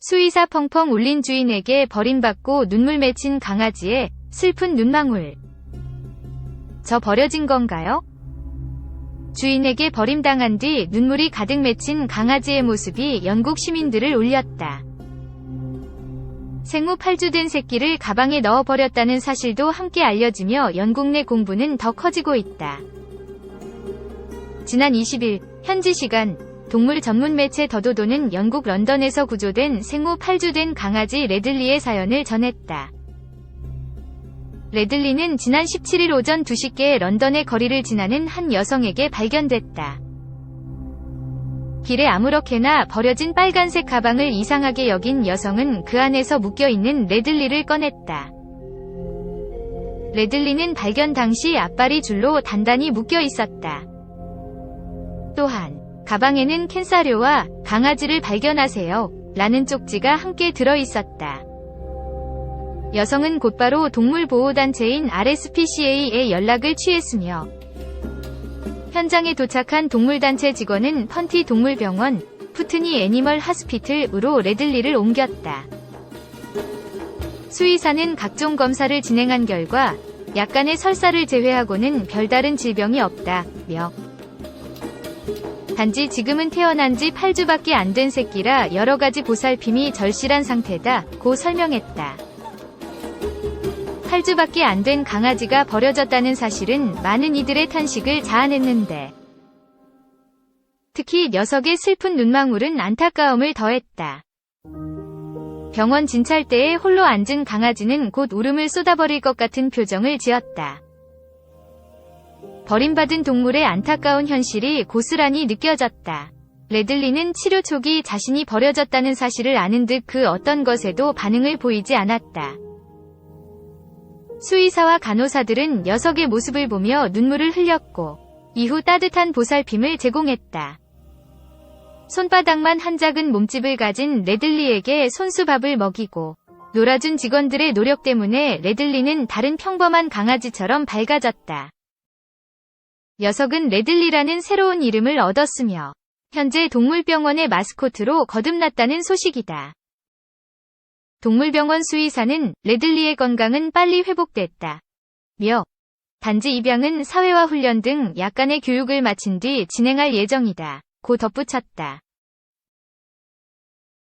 수의사 펑펑 울린 주인에게 버림받고 눈물 맺힌 강아지의 슬픈 눈망울. 저 버려진 건가요? 주인에게 버림당한 뒤 눈물이 가득 맺힌 강아지의 모습이 영국 시민들을 울렸다. 생후 8주 된 새끼를 가방에 넣어버렸다는 사실도 함께 알려지며 영국 내 공부는 더 커지고 있다. 지난 20일 현지 시간 동물 전문 매체 더도도는 영국 런던에서 구조된 생후 8주 된 강아지 레들리의 사연을 전했다. 레들리는 지난 17일 오전 2시께 런던의 거리를 지나는 한 여성에게 발견됐다. 길에 아무렇게나 버려진 빨간색 가방을 이상하게 여긴 여성은 그 안에서 묶여있는 레들리를 꺼냈다. 레들리는 발견 당시 앞발이 줄로 단단히 묶여 있었다. 또한 가방에는 캔사료와 강아지를 발견하세요. 라는 쪽지가 함께 들어 있었다. 여성은 곧바로 동물보호단체인 RSPCA에 연락을 취했으며 현장에 도착한 동물단체 직원은 펀티 동물병원 푸트니 애니멀 하스피틀으로 레들리를 옮겼다. 수의사는 각종 검사를 진행한 결과 약간의 설사를 제외하고는 별다른 질병이 없다며 단지 지금은 태어난 지 8주밖에 안 된 새끼라 여러 가지 보살핌이 절실한 상태다 고 설명했다. 8주밖에 안 된 강아지가 버려졌다는 사실은 많은 이들의 탄식을 자아냈는데 특히 녀석의 슬픈 눈망울은 안타까움을 더했다. 병원 진찰대에 홀로 앉은 강아지는 곧 울음을 쏟아버릴 것 같은 표정을 지었다. 버림받은 동물의 안타까운 현실이 고스란히 느껴졌다. 레들리는 치료 초기 자신이 버려졌다는 사실을 아는 듯 그 어떤 것에도 반응을 보이지 않았다. 수의사와 간호사들은 녀석의 모습을 보며 눈물을 흘렸고 이후 따뜻한 보살핌을 제공했다. 손바닥만 한 작은 몸집을 가진 레들리에게 손수밥을 먹이고 놀아준 직원들의 노력 때문에 레들리는 다른 평범한 강아지처럼 밝아졌다. 녀석은 레들리라는 새로운 이름을 얻었으며 현재 동물병원의 마스코트로 거듭났다는 소식이다. 동물병원 수의사는 레들리의 건강은 빨리 회복됐다. 며 단지 입양은 사회화 훈련 등 약간의 교육을 마친 뒤 진행할 예정이다. 고 덧붙였다.